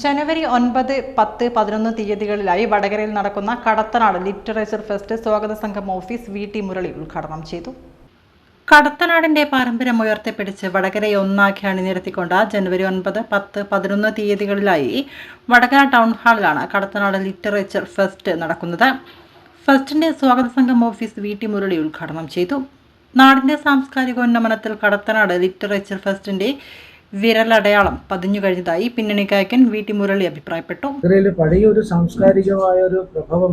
ജനുവരി ഒൻപത് പത്ത് പതിനൊന്ന് തീയതികളിലായി വടകരയിൽ നടക്കുന്ന കടത്തനാട് ലിറ്ററേച്ചർ ഫെസ്റ്റ് സ്വാഗത സംഘം ഓഫീസ് വി ടി മുരളി ഉദ്ഘാടനം ചെയ്തു. കടത്തനാടിന്റെ പാരമ്പര്യം ഉയർത്തിപ്പിടിച്ച് വടകരയെ ഒന്നാക്കി അണിനിരത്തിക്കൊണ്ട് ജനുവരി ഒൻപത് പത്ത് പതിനൊന്ന് തീയതികളിലായി വടകര ടൗൺ ഹാളിലാണ് കടത്തനാട് ലിറ്ററേച്ചർ ഫെസ്റ്റ് നടക്കുന്നത്. ഫെസ്റ്റിന്റെ സ്വാഗത സംഘം ഓഫീസ് വി ടി മുരളി ഉദ്ഘാടനം ചെയ്തു. നാടിന്റെ സാംസ്കാരികോന്നമനത്തിൽ കടത്തനാട് ലിറ്ററേച്ചർ ഫെസ്റ്റിന്റെ വിരലടയാളം പതിഞ്ഞു കഴിഞ്ഞതായി പിന്നണി ഗായകൻ വി ടി മുരളി അഭിപ്രായപ്പെട്ടു. പഴയ ഒരു സാംസ്കാരികമായ ഒരു പ്രഭവം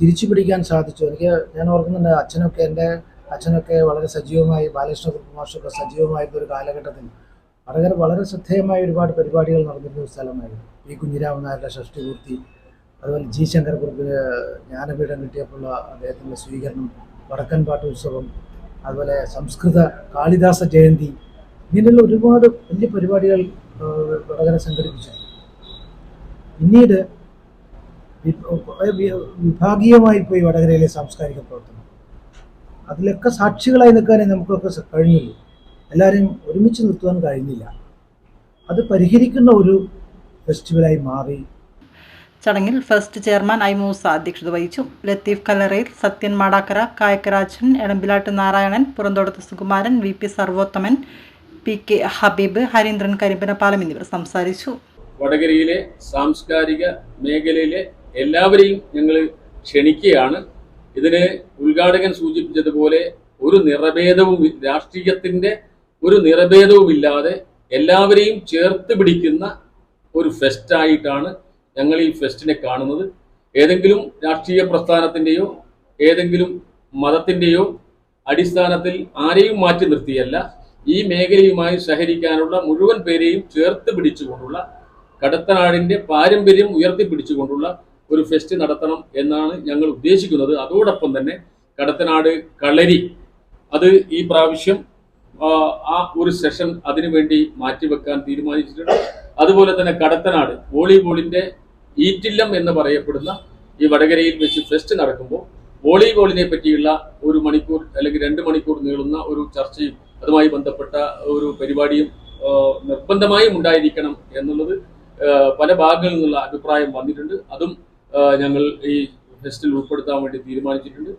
തിരിച്ചു പിടിക്കാൻ സാധിച്ചു. എനിക്ക് ഞാൻ ഓർക്കുന്നുണ്ട് അച്ഛനൊക്കെ എന്റെ അച്ഛനൊക്കെ വളരെ സജീവമായി ബാലകൃഷ്ണ മാഷൊക്കെ സജീവമായിരുന്ന ഒരു കാലഘട്ടത്തിൽ വടകര വളരെ ശ്രദ്ധേയമായ ഒരുപാട് പരിപാടികൾ നടന്നിരുന്ന ഒരു സ്ഥലമായിരുന്നു. പി കുഞ്ഞിരാമൻ നായരുടെ ഷഷ്ടിപൂർത്തി അതുപോലെ ജി ശങ്കരക്കുറുപ്പിന് ജ്ഞാനപീഠം കിട്ടിയപ്പോൾ അദ്ദേഹത്തിന്റെ സ്വീകരണം വടക്കൻ പാട്ട് ഉത്സവം അതുപോലെ സംസ്കൃത കാളിദാസ ജയന്തി ഇങ്ങനെയുള്ള ഒരുപാട് വലിയ പരിപാടികൾ വടകര സംഘടിപ്പിച്ചു. പിന്നീട് വിഭാഗീയമായി പോയി വടകരയിലെ സാംസ്കാരിക പ്രവർത്തനം. അതിലൊക്കെ സാക്ഷികളായി നിൽക്കാനേ നമുക്കൊക്കെ കഴിഞ്ഞുള്ളൂ. എല്ലാവരെയും ഒരുമിച്ച് നിർത്തുവാൻ കഴിഞ്ഞില്ല. അത് പരിഹരിക്കുന്ന ഒരു ഫെസ്റ്റിവലായി മാറി. ചടങ്ങിൽ ഫസ്റ്റ് ചെയർമാൻ ഐ മൂസ അധ്യക്ഷത വഹിച്ചു. ലത്തീഫ് കല്ലറയിൽ Sathyan Madakkara Kayakkarajan Elambilat Narayanan Purantodath Sukumaran V P Sarvothaman P K Habeeb Harindran Karimbanapalam എന്നിവർ സംസാരിച്ചു. വടകരയിലെ സാംസ്കാരിക മേഖലയിലെ എല്ലാവരെയും ഞങ്ങൾ ക്ഷണിക്കുകയാണ്. ഇതിന് ഉദ്ഘാടകൻ സൂചിപ്പിച്ചതുപോലെ ഒരു നിറഭേദവും രാഷ്ട്രീയത്തിന്റെ ഒരു നിറഭേദവുമില്ലാതെ എല്ലാവരെയും ചേർത്ത് പിടിക്കുന്ന ഒരു ഫെസ്റ്റായിട്ടാണ് ഞങ്ങൾ ഈ ഫെസ്റ്റിനെ കാണുന്നത്. ഏതെങ്കിലും രാഷ്ട്രീയ പ്രസ്ഥാനത്തിന്റെയോ ഏതെങ്കിലും മതത്തിന്റെയോ അടിസ്ഥാനത്തിൽ ആരെയും മാറ്റി നിർത്തിയല്ല. ഈ മേഖലയുമായി സഹകരിക്കാനുള്ള മുഴുവൻ പേരെയും ചേർത്ത് പിടിച്ചുകൊണ്ടുള്ള കടത്തനാടിന്റെ പാരമ്പര്യം ഉയർത്തിപ്പിടിച്ചുകൊണ്ടുള്ള ഒരു ഫെസ്റ്റ് നടത്തണം എന്നാണ് ഞങ്ങൾ ഉദ്ദേശിക്കുന്നത്. അതോടൊപ്പം തന്നെ കടത്തനാട് കളരി അത് ഈ പ്രാവശ്യം ആ, ഒരു സെഷൻ അതിനുവേണ്ടി മാറ്റിവെക്കാൻ തീരുമാനിച്ചിട്ടുണ്ട്. അതുപോലെ തന്നെ കടത്തനാട് വോളിബോളിന്റെ ഈറ്റില്ലം എന്ന് പറയപ്പെടുന്ന ഈ വടകരയിൽ വെച്ച് ഫെസ്റ്റ് നടക്കുമ്പോൾ വോളിബോളിനെ പറ്റിയുള്ള ഒരു മണിക്കൂർ അല്ലെങ്കിൽ രണ്ട് മണിക്കൂർ നീളുന്ന ഒരു ചർച്ചയും അതുമായി ബന്ധപ്പെട്ട ഒരു പരിപാടിയും നിർബന്ധമായും ഉണ്ടായിരിക്കണം എന്നുള്ളത് പല ഭാഗങ്ങളിൽ നിന്നുള്ള അഭിപ്രായം വന്നിട്ടുണ്ട്. അതും ഞങ്ങൾ ഈ ഫെസ്റ്റിൽ ഉൾപ്പെടുത്താൻ വേണ്ടി തീരുമാനിച്ചിട്ടുണ്ട്.